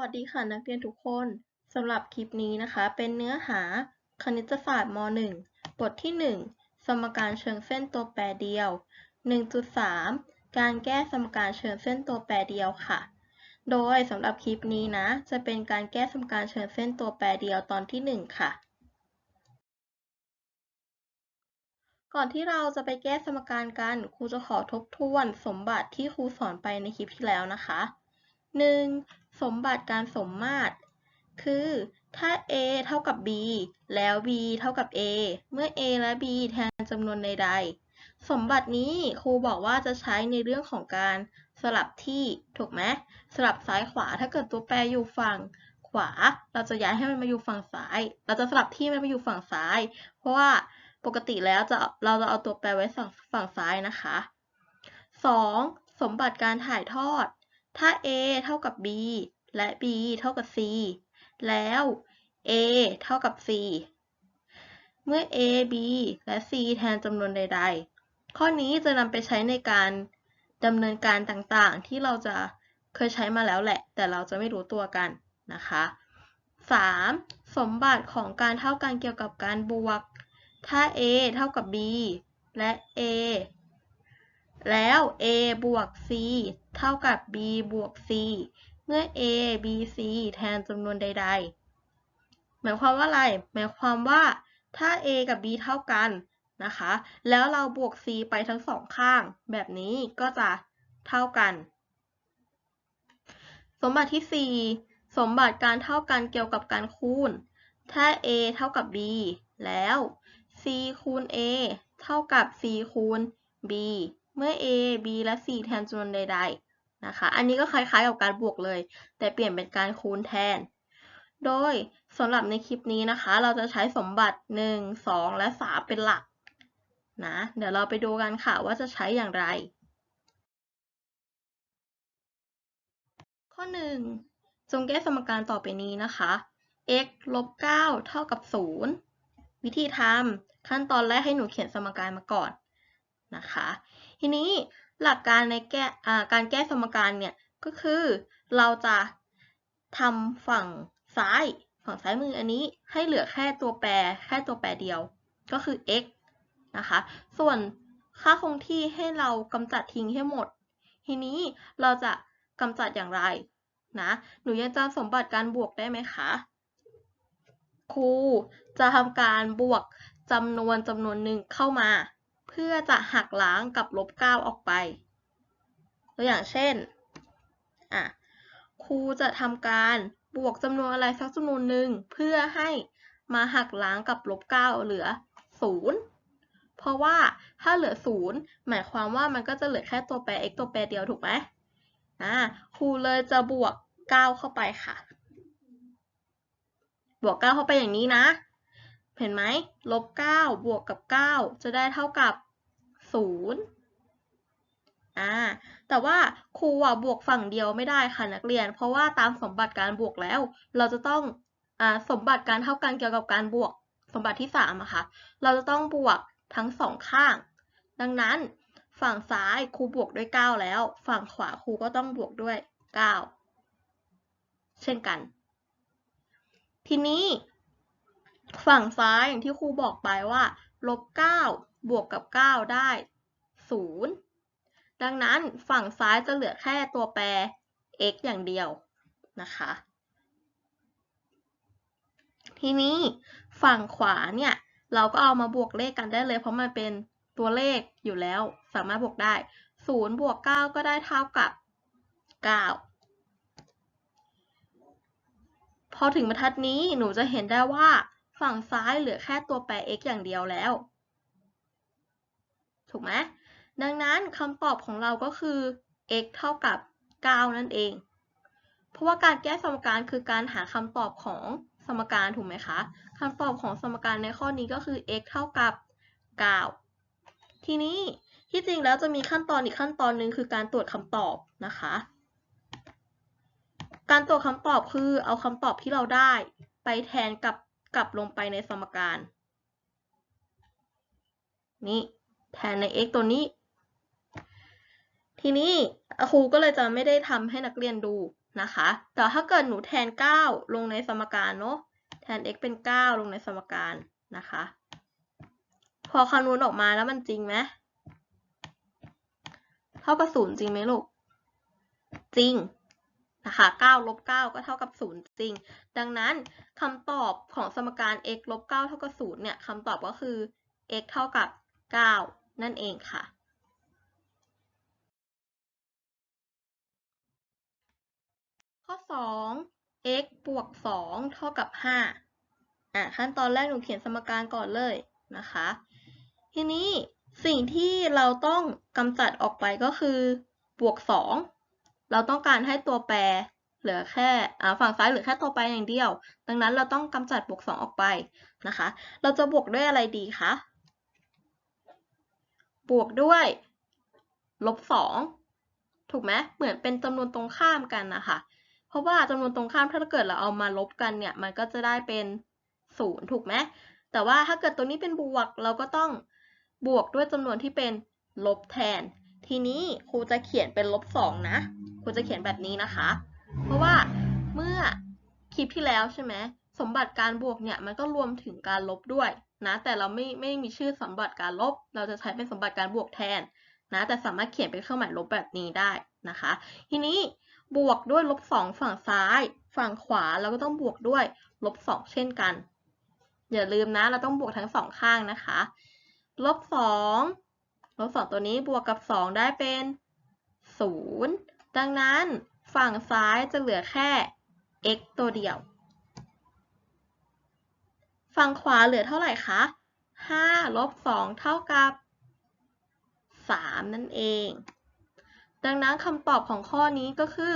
วัสดีค่ะนักเรียนทุกคนสำหรับคลิปนี้นะคะ เป็นเนื้อหาคณิตศาสตร์ม .1 บทที่ 1 สมการเชิงเส้นตัวแปรเดียว 1.3 การแก้สมการเชิงเส้นตัวแปรเดียวค่ะ โดยสำหรับคลิปนี้นะ จะเป็นการแก้สมการเชิงเส้นตัวแปรเดียวตอนที่ 1 ค่ะ ก่อนที่เราจะไปแก้สมการกันครูจะขอทบทวนสมบัติที่ครูสอนไปในคลิปที่แล้วนะคะ 1. สมบัติการสมมาตร คือถ้า a เท่ากับ b แล้ว b เท่ากับ a เมื่อ a และ b แทนจำนวนใดๆ สมบัตินี้ครูบอกว่าจะใช้ในเรื่องของการสลับที่ ถูกไหมสลับซ้ายขวาถ้าเกิดตัวแปรอยู่ฝั่งขวา เราจะย้ายให้มันมาอยู่ฝั่งซ้าย เราจะสลับที่มันมาอยู่ฝั่งซ้าย เพราะว่าปกติแล้วจะเราจะเอาตัวแปรไว้ฝั่งฝั่งซ้ายนะคะ 2. สมบัติการถ่ายทอด ถ้า a เท่ากับ b และ b เท่ากับ c แล้ว a เท่ากับ c เมื่อ a b และ c แทนจำนวนใด ๆ ข้อนี้จะนำไปใช้ในการดำเนินการต่างๆ ที่เราจะเคยใช้มาแล้วแหละ แต่เราจะไม่รู้ตัวกันนะคะ 3. สมบัติของการเท่ากันเกี่ยวกับการบวก ถ้า a เท่ากับ b และ a แล้ว a บวก c เท่ากับ b บวก c เมื่อ a b c แทนจำนวนใด ๆ หมายความว่าอะไร หมายความว่าถ้า a กับ b เท่ากันนะคะ แล้วเราบวก c ไปทั้งสองข้าง แบบนี้ก็จะเท่ากัน สมบัติที่ 4 สมบัติการเท่ากันเกี่ยวกับการคูณ ถ้า a เท่ากับ b แล้ว c คูณ a เท่ากับ c คูณ b เมื่อ a b และ c แทนจำนวนใด ๆ นะคะ อันนี้ก็คล้ายๆกับการบวกเลย แต่เปลี่ยนเป็นการคูณแทน โดยสำหรับในคลิปนี้นะคะ เราจะใช้สมบัติ 1 2 และ 3 เป็นหลักนะ เดี๋ยวเราไปดูกันค่ะว่าจะใช้อย่างไร ข้อ 1 จงแก้สมการต่อไปนี้นะคะ x ลบ9เท่ากับ 0 วิธีทำขั้นตอนแรกให้หนูเขียนสมการมาก่อนนะคะ ทีนี้หลักการในแก้การแก้สมการเนี่ยก็คือเราจะทำฝั่งซ้ายฝั่งซ้ายมืออันนี้ให้เหลือแค่ตัวแปรแค่ตัวแปรเดียวก็คือ x นะคะ ส่วนค่าคงที่ให้เรากำจัดทิ้งให้หมด ทีนี้เราจะกำจัดอย่างไรนะ หนูยังจำสมบัติการบวกได้ไหมคะ ครูจะทำการบวกจำนวนจำนวนหนึ่งเข้ามา พื่อจะหักล้างกับลบเก้าออกไป ตัวอย่างเช่นอะครูจะทำการบวกจำนวนอะไรสักจำนวนหนึ่งเพื่อให้มาหักล้างกับลบเก้าเหลือศูนย์เพราะว่าถ้าเหลือศูนย์หมายความว่ามันก็จะเหลือแค่ตัวแปร x ตัวแปรเดียวถูกไหมอ่าครูเลยจะบวกเก้าเข้าไปค่ะ บวกเก้าเข้าไปอย่างนี้นะ เห็นไหมลบเก้าบวกกับเก้าจะได้เท่ากับ ศูนย์อ่าแต่ว่าครูอะบวกฝั่งเดียวไม่ได้ค่ะนักเรียน เพราะว่าตามสมบัติการบวกแล้ว เราจะต้องอ่าสมบัติการเท่ากันเกี่ยวกับการบวกสมบัติที่สามอะค่ะ เราจะต้องบวกทั้งสองข้าง ดังนั้นฝั่งซ้ายครูบวกด้วยเก้าแล้ว ฝั่งขวาครูก็ต้องบวกด้วยเก้าเช่นกัน ทีนี้ ฝั่งซ้ายอย่างที่ครูบอกไปว่าลบเก้า บวกกับเก้าได้ศูนย์ดังนั้นฝั่งซ้ายจะเหลือแค่ตัวแปร x อย่างเดียวนะคะ ทีนี้ฝั่งขวาเนี่ย เราก็เอามาบวกเลขกันได้เลย เพราะมันเป็นตัวเลขอยู่แล้วสามารถบวกได้ 0 บวก 9 ก็ได้เท่ากับ 9 พอถึงบรรทัดนี้หนูจะเห็นได้ว่าฝั่งซ้ายเหลือแค่ตัวแปร x อย่างเดียวแล้ว ถูกไหมดังนั้นคำตอบของเราก็คือ x เท่ากับ 9 นั่นเอง เพราะว่าการแก้สมการคือการหาคำตอบของสมการถูกไหมคะคำตอบของสมการในข้อนี้ก็คือ x เท่ากับ 9 ทีนี้ที่จริงแล้วจะมีขั้นตอนอีกขั้นตอนหนึ่งคือการตรวจคำตอบนะคะ การตรวจคำตอบคือเอาคำตอบที่เราได้ไปแทนกับกลับลงไปในสมการ นี่ แทนใน x ตัวนี้ ทีนี้ครูก็เลยจะไม่ได้ทำให้นักเรียนดูนะคะ แต่ถ้าเกิดหนูแทน 9 ลงในสมการเนาะ แทน x เป็น 9 ลงในสมการนะคะ พอคำนวณออกมาแล้วมันจริงไหมเท่ากับศูนย์จริงไหมลูก จริงนะคะ9ลบ9ก็เท่ากับ 0 จริง ดังนั้นคำตอบของสมการ x ลบ9เท่ากับ0เนี่ยคำตอบก็คือ x เท่ากับ 9 นั่นเองค่ะข้อ 2 x บวก 2 เท่ากับ 5 อะขั้นตอนแรกหนูเขียนสมการก่อนเลยนะคะ ทีนี้สิ่งที่เราต้องกำจัดออกไปก็คือบวก 2 เราต้องการให้ตัวแปรเหลือแค่ฝั่งซ้ายเหลือแค่ตัวแปรอย่างเดียว ดังนั้นเราต้องกำจัดบวก 2 ออกไปนะคะ เราจะบวกด้วยอะไรดีคะ บวกด้วย ลบ2ถูกไหมเหมือนเป็นจำนวนตรงข้ามกันนะคะเพราะว่าจำนวนตรงข้ามถ้าเกิดเราเอามาลบกันเนี่ย มันก็จะได้เป็นศูนย์ถูกไหมแต่ว่าถ้าเกิดตัวนี้เป็นบวกเราก็ต้องบวกด้วยจำนวนที่เป็นลบแทน ทีนี้ครูจะเขียนเป็นลบสองนะครูจะเขียนแบบนี้นะคะ เพราะว่าเมื่อคลิปที่แล้วใช่ไหมสมบัติการบวกเนี่ยมันก็รวมถึงการลบด้วย นะแต่เราไม่ไม่มีชื่อสมบัติการลบ เราจะใช้เป็นสมบัติการบวกแทนนะแต่สามารถเขียนเป็นเครื่องหมายลบแบบนี้ได้นะคะ ทีนี้บวกด้วยลบสองฝั่งซ้าย ฝั่งขวาเราก็ต้องบวกด้วยลบสองเช่นกัน อย่าลืมนะเราต้องบวกทั้งสองข้างนะคะลบสองลบสองตัวนี้บวกกับสองได้เป็นศูนย์ดังนั้นฝั่งซ้ายจะเหลือแค่ x ตัวเดียว ฝั่งขวาเหลือเท่าไหร่คะ5ลบ2เท่ากับ 3 นั่นเอง ดังนั้นคำตอบของข้อนี้ก็คือ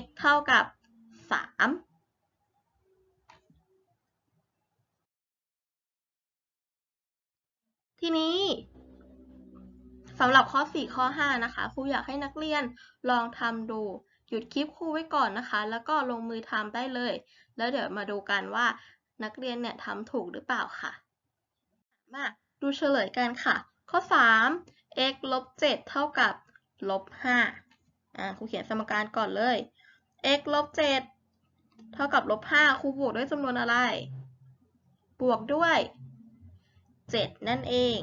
x เท่ากับ 3ทีนี้สำหรับข้อ 4 ข้อ 5 นะคะครูอยากให้นักเรียนลองทำดู หยุดคลิปครูไว้ก่อนนะคะ แล้วก็ลงมือทำได้เลย แล้วเดี๋ยวมาดูกันว่า นักเรียนเนี่ยทำถูกหรือเปล่าค่ะ มาดูเฉลยกันค่ะ ข้อ 3 x ลบ7เท่ากับลบ5อ่าครูเขียนสมการก่อนเลย x ลบ7เท่ากับลบ5ครูบวกด้วยจำนวนอะไร บวกด้วย 7 นั่นเอง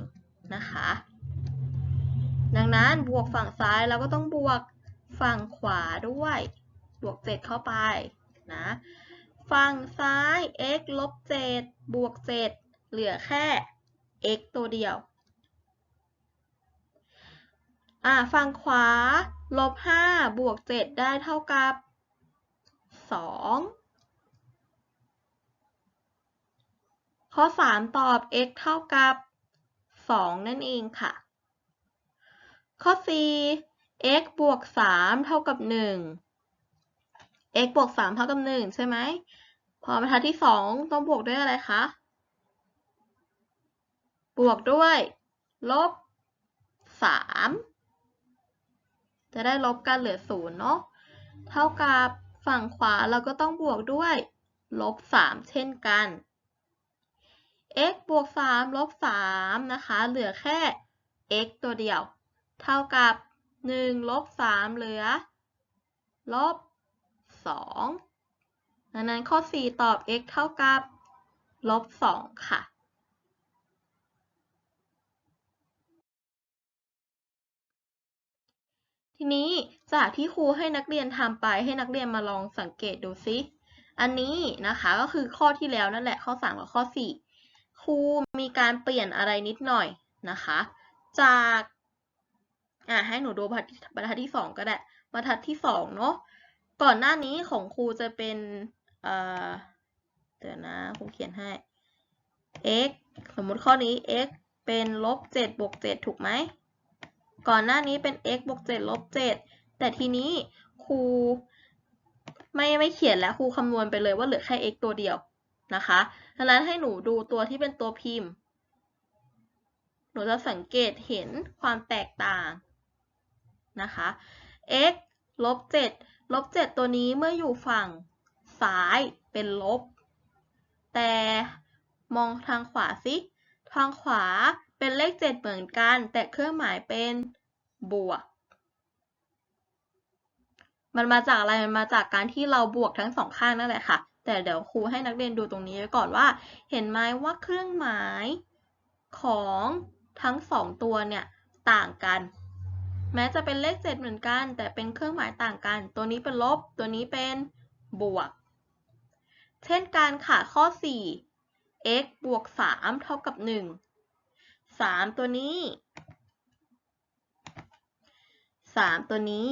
นะคะ ดังนั้นบวกฝั่งซ้ายเราก็ต้องบวกฝั่งขวาด้วย บวก 7 เข้าไปนะ ฝั่งซ้าย x ลบ7บวก7เหลือแค่ x ตัวเดียว อ่า ฝั่งขวา ลบ5บวก7ได้เท่ากับ 2ข้อ 3 ตอบ x เท่ากับ 2 นั่นเองค่ะ ข้อ 4 x บวก 3 เท่ากับ 1 x บวก3เท่ากับ1ใช่ไหม พอบรรทัดที่2ต้องบวกด้วยอะไรคะ บวกด้วย ลบ3จะได้ลบกันเหลือ0เนาะ เท่ากับฝั่งขวาเราก็ต้องบวกด้วย ลบ3เช่นกัน x บวก3ลบ3นะคะ เหลือแค่ x ตัวเดียว เท่ากับ1ลบ3เหลือ ลบ 2ดังนั้นข้อ 4 ตอบ x เท่ากับลบ 2 ค่ะ ทีนี้จากที่ครูให้นักเรียนทำไปให้นักเรียนมาลองสังเกตดูซิอันนี้นะคะก็คือข้อที่แล้วนั่นแหละข้อ 3 กับข้อ 4 ครูมีการเปลี่ยนอะไรนิดหน่อยนะคะ จากอ่าให้หนูดูบรรทัดที่ 2 ก็ได้บรรทัดที่2เนาะ ก่อนหน้านี้ของครูจะเป็นเดี๋ยวนะครูเขียนให้ x สมมุติข้อนี้ x เป็นลบ7บวก7ถูกไหม ก่อนหน้านี้เป็น x บวก7ลบ7แต่ทีนี้ครูไม่ไม่เขียนแล้วครูคำนวณไปเลยว่าเหลือแค่ x ตัวเดียวนะคะดังนั้นให้หนูดูตัวที่เป็นตัวพิมพ์ หนูจะสังเกตเห็นความแตกต่างนะคะ x ลบ7 ลบ 7 ตัวนี้เมื่ออยู่ฝั่งซ้ายเป็นลบ แต่มองทางขวาสิ ทางขวาเป็นเลข 7 เหมือนกัน แต่เครื่องหมายเป็นบวก มันมาจากอะไร มันมาจากการที่เราบวกทั้งสองข้างนั่นแหละค่ะ แต่เดี๋ยวครูให้นักเรียนดูตรงนี้ไว้ก่อนว่า เห็นไหมว่าเครื่องหมายของทั้งสองตัวเนี่ยต่างกัน แม้จะเป็นเลขเจ็ดเหมือนกัน แต่เป็นเครื่องหมายต่างกัน ตัวนี้เป็นลบ ตัวนี้เป็นบวก เช่นกันค่ะข้อ 4 x บวก 3 เท่ากับ 1 3 ตัวนี้ 3 ตัวนี้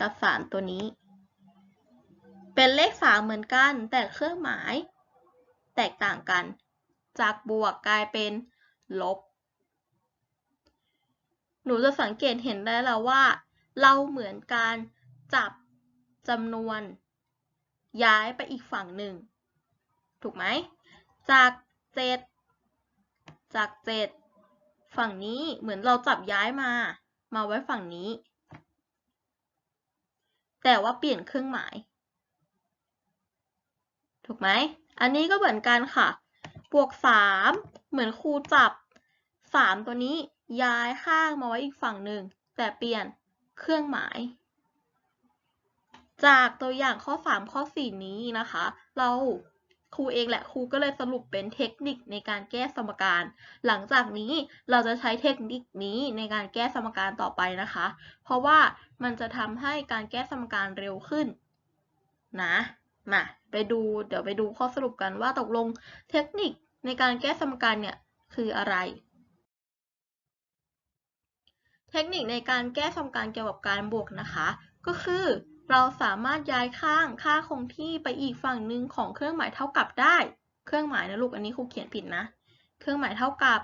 กับ 3 ตัวนี้ เป็นเลข 3 เหมือนกัน แต่เครื่องหมาย แตกต่างกัน จากบวกกลายเป็นลบ หนูจะสังเกตเห็นได้แล้วว่า เราเหมือนการจับจำนวน ย้ายไปอีกฝั่งหนึ่ง ถูกไหม จาก7จาก7ฝั่งนี้เหมือนเราจับย้ายมา มาไว้ฝั่งนี้ แต่ว่าเปลี่ยนเครื่องหมาย ถูกไหม อันนี้ก็เหมือนกันค่ะ บวก3เหมือนครูจับ3ตัวนี้ ย้ายข้างมาไว้อีกฝั่งหนึ่ง แต่เปลี่ยนเครื่องหมาย จากตัวอย่างข้อ 3 ข้อ 4 นี้นะคะ เราครูเองแหละครูก็เลยสรุปเป็นเทคนิคในการแก้สมการ หลังจากนี้เราจะใช้เทคนิคนี้ในการแก้สมการต่อไปนะคะ เพราะว่ามันจะทำให้การแก้สมการเร็วขึ้นนะมาไปดูเดี๋ยวไปดูข้อสรุปกันว่าตกลงเทคนิคในการแก้สมการเนี่ยคืออะไร เทคนิคในการแก้สมการเกี่ยวกับการบวกนะคะ ก็คือเราสามารถย้ายข้างค่าคงที่ไปอีกฝั่งหนึ่งของเครื่องหมายเท่ากับได้ เครื่องหมายนะลูกอันนี้ครูเขียนผิดนะ เครื่องหมายเท่ากับ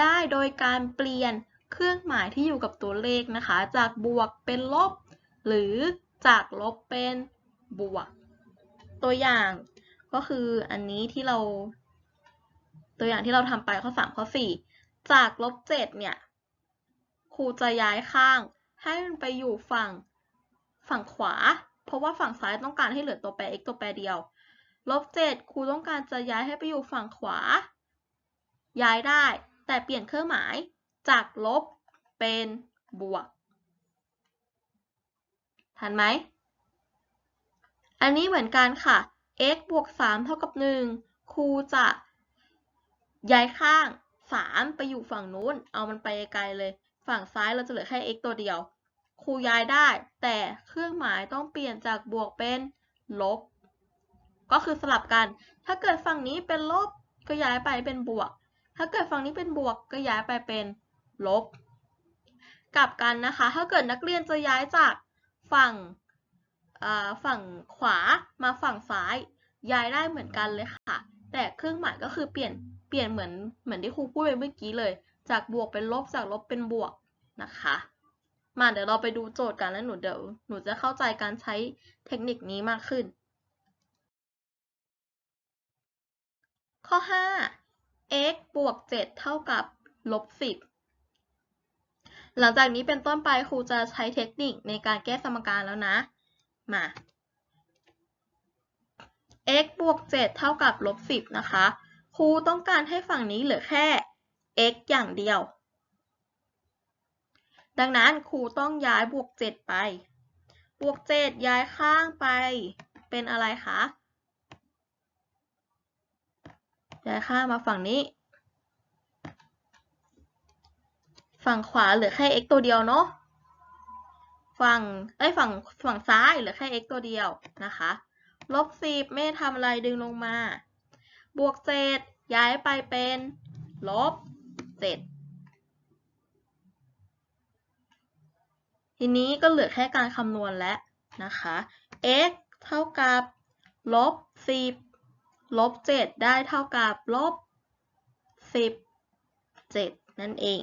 ได้โดยการเปลี่ยนเครื่องหมายที่อยู่กับตัวเลขนะคะ จากบวกเป็นลบ หรือจากลบเป็นบวก ตัวอย่างก็คืออันนี้ที่เรา ตัวอย่างที่เราทำไปข้อ 3 ข้อ 4 จากลบ7เนี่ย ครูจะย้ายข้าง ให้มันไปอยู่ฝั่งฝั่งขวา เพราะว่าฝั่งซ้ายต้องการให้เหลือตัวแปร x ตัวแปรเดียว ลบเจ็ดครูต้องการจะย้ายให้ไปอยู่ฝั่งขวา ย้ายได้ แต่เปลี่ยนเครื่องหมาย จากลบเป็นบวก ทันไหม อันนี้เหมือนกันค่ะ x บวก 3 เท่ากับ 1 ครูจะย้ายข้าง 3 ไปอยู่ฝั่งนู้น เอามันไปไกลเลย ฝั่งซ้ายเราจะเหลือแค่ x ตัวเดียว ครูย้ายได้ แต่เครื่องหมายต้องเปลี่ยนจากบวกเป็นลบ ก็คือสลับกัน ถ้าเกิดฝั่งนี้เป็นลบก็ย้ายไปเป็นบวก ถ้าเกิดฝั่งนี้เป็นบวกก็ย้ายไปเป็นลบ กลับกันนะคะ ถ้าเกิดนักเรียนจะย้ายจากฝั่งฝั่งขวามาฝั่งซ้าย ย้ายได้เหมือนกันเลยค่ะ แต่เครื่องหมายก็คือเปลี่ยนเปลี่ยนเหมือนเหมือนที่ครูพูดไปเมื่อกี้เลย จากบวกเป็นลบจากลบเป็นบวกนะคะ มาเดี๋ยวเราไปดูโจทย์กันแล้วหนูเดี๋ยวหนูจะเข้าใจการใช้เทคนิคนี้มากขึ้น ข้อ 5 x บวก 7 เท่ากับลบ 10 หลังจากนี้เป็นต้นไปครูจะใช้เทคนิคในการแก้สมการแล้วนะ มา x บวก 7 เท่ากับลบ 10 นะคะ ครูต้องการให้ฝั่งนี้เหลือแค่ x อย่างเดียว ดังนั้นครูต้องย้ายบวก 7 ไป บวก 7 ย้ายข้างไป เป็นอะไรคะ ย้ายข้างมาฝั่งนี้ ฝั่งขวาเหลือแค่ x ตัวเดียวเนาะ ฝั่ง เอ้ย ฝั่ง ฝั่งซ้ายเหลือแค่ x ตัวเดียวนะคะ ลบ 10 ไม่ทำอะไรดึงลงมา บวก 7 ย้ายไปเป็นลบ 7ทีนี้ก็เหลือแค่การคำนวณแล้วนะคะ x เท่ากับลบ10ลบ7ได้เท่ากับลบ10 7นั่นเอง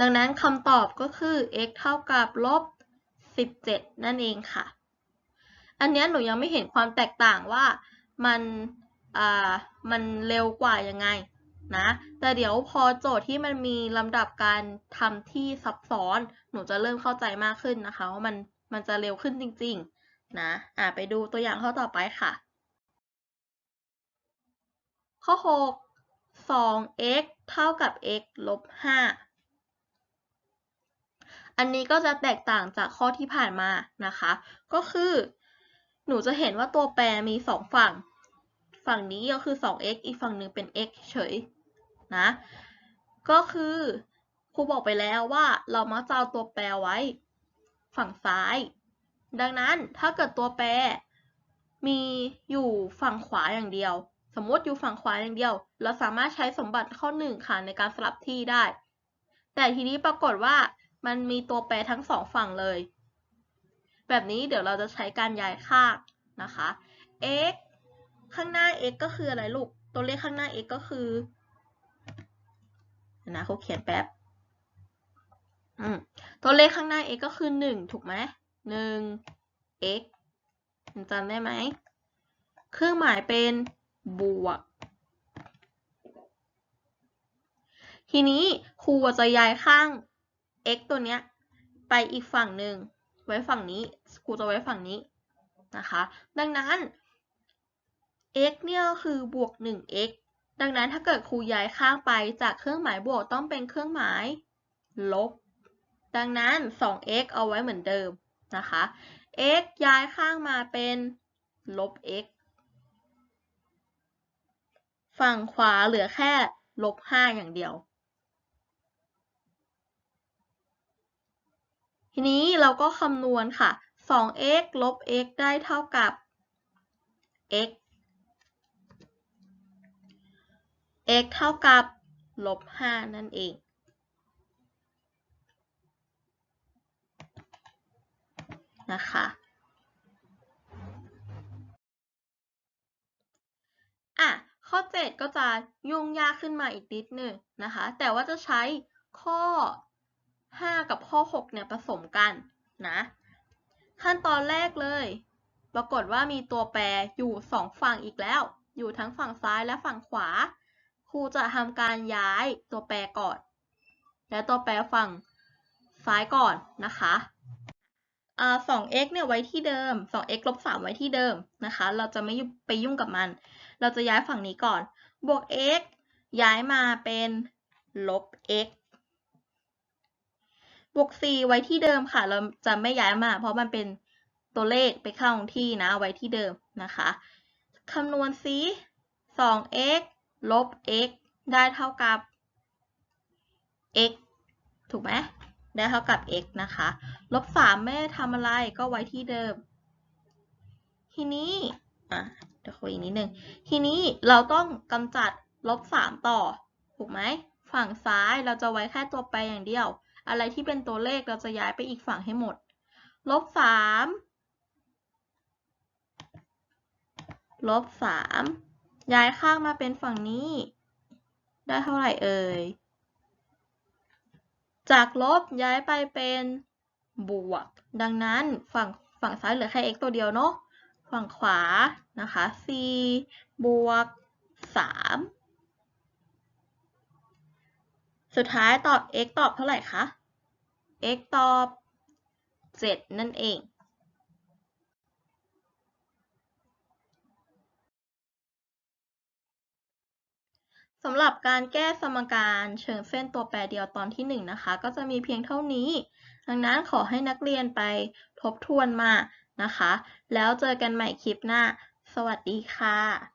ดังนั้นคำตอบก็คือ x เท่ากับลบ17 นั่นเองค่ะ อันนี้หนูยังไม่เห็นความแตกต่างว่ามันอ่ามันเร็วกว่ายังไง นะแต่เดี๋ยวพอโจทย์ที่มันมีลำดับการทำที่ซับซ้อน หนูจะเริ่มเข้าใจมากขึ้นนะคะว่ามันมันจะเร็วขึ้นจริง ๆ นะอะไปดูตัวอย่างข้อต่อไปค่ะ ข้อ 6 2x เท่ากับ x ลบ 5 อันนี้ก็จะแตกต่างจากข้อที่ผ่านมานะคะ ก็คือ หนูจะเห็นว่าตัวแปรมีสองฝั่ง ฝั่งนี้ก็คือ 2x อีกฝั่งหนึ่งเป็น x เฉยนะ ก็คือครูบอกไปแล้วว่าเรามักจะเอาตัวแปรไว้ฝั่งซ้าย ดังนั้นถ้าเกิดตัวแปรมีอยู่ฝั่งขวาอย่างเดียว สมมติอยู่ฝั่งขวาอย่างเดียว เราสามารถใช้สมบัติข้อหนึ่งค่ะในการสลับที่ได้ แต่ทีนี้ปรากฏว่ามันมีตัวแปรทั้งสองฝั่งเลย แบบนี้เดี๋ยวเราจะใช้การย้ายค่างนะคะ x ข้างหน้า x ก็คืออะไรลูก ตัวเลขข้างหน้า x ก็คือนะเขาเขียนแป๊บอืมตัวเลขข้างหน้า x ก็คือ 1 ถูกไหมหนึ่ง x จำได้ไหม เครื่องหมายเป็นบวก ทีนี้ครูจะย้ายข้าง x ตัวเนี้ย ไปอีกฝั่งหนึ่ง ไว้ฝั่งนี้ ครูจะไว้ฝั่งนี้นะคะ ดังนั้น x เนี่ยคือบวก 1x ดังนั้นถ้าเกิดครูย้ายข้างไปจากเครื่องหมายบวกต้องเป็นเครื่องหมาย ลบ ดังนั้น 2x เอาไว้เหมือนเดิมนะคะ x ย้ายข้างมาเป็นลบ x ฝั่งขวาเหลือแค่ลบ 5 อย่างเดียว ทีนี้เราก็คำนวณค่ะ 2x ลบ x ได้เท่ากับ x x เท่ากับลบ5นั่นเองนะคะอะข้อ 7 ก็จะยุ่งยากขึ้นมาอีกนิดหนึ่งนะคะ แต่ว่าจะใช้ข้อ 5 กับข้อ 6 เนี่ยผสมกันนะ ขั้นตอนแรกเลย ปรากฏว่ามีตัวแปรอยู่ 2 ฝั่งอีกแล้ว อยู่ทั้งฝั่งซ้ายและฝั่งขวา ครูจะทำการย้ายตัวแปรก่อน และตัวแปรฝั่งซ้ายก่อนนะคะอ่า 2x เนี่ยไว้ที่เดิม 2x ลบ3ไว้ที่เดิมนะคะ เราจะไม่ไปยุ่งกับมัน เราจะย้ายฝั่งนี้ก่อน บวก x ย้ายมาเป็นลบ x บวก c ไว้ที่เดิมค่ะ เราจะไม่ย้ายมา เพราะมันเป็นตัวเลขไปเข้าที่นะ ไว้ที่เดิมนะคะ คำนวณซิ 2x ลบ x ได้เท่ากับ x ถูกไหมได้เท่ากับ x นะคะ ลบ 3 ไม่ได้ทำอะไรก็ไว้ที่เดิม ทีนี้อะเดี๋ยวคุยอีกนิดนึง ทีนี้เราต้องกำจัดลบ 3 ต่อ ถูกไหม ฝั่งซ้ายเราจะไว้แค่ตัวแปรอย่างเดียว อะไรที่เป็นตัวเลขเราจะย้ายไปอีกฝั่งให้หมด ลบ 3 ลบ 3 ย้ายข้างมาเป็นฝั่งนี้ ได้เท่าไหร่เอ่ย จากลบย้ายไปเป็นบวก ดังนั้นฝั่งฝั่งซ้ายเหลือแค่ x ตัวเดียวเนาะ ฝั่งขวานะคะ c บวก 3 สุดท้ายตอบ x ตอบเท่าไหร่คะ x ตอบ 7 นั่นเอง สำหรับการแก้สมการเชิงเส้นตัวแปรเดียวตอนที่ 1 นะคะ ก็จะมีเพียงเท่านี้ ดังนั้นขอให้นักเรียนไปทบทวนมานะคะ แล้วเจอกันใหม่คลิปหน้า สวัสดีค่ะ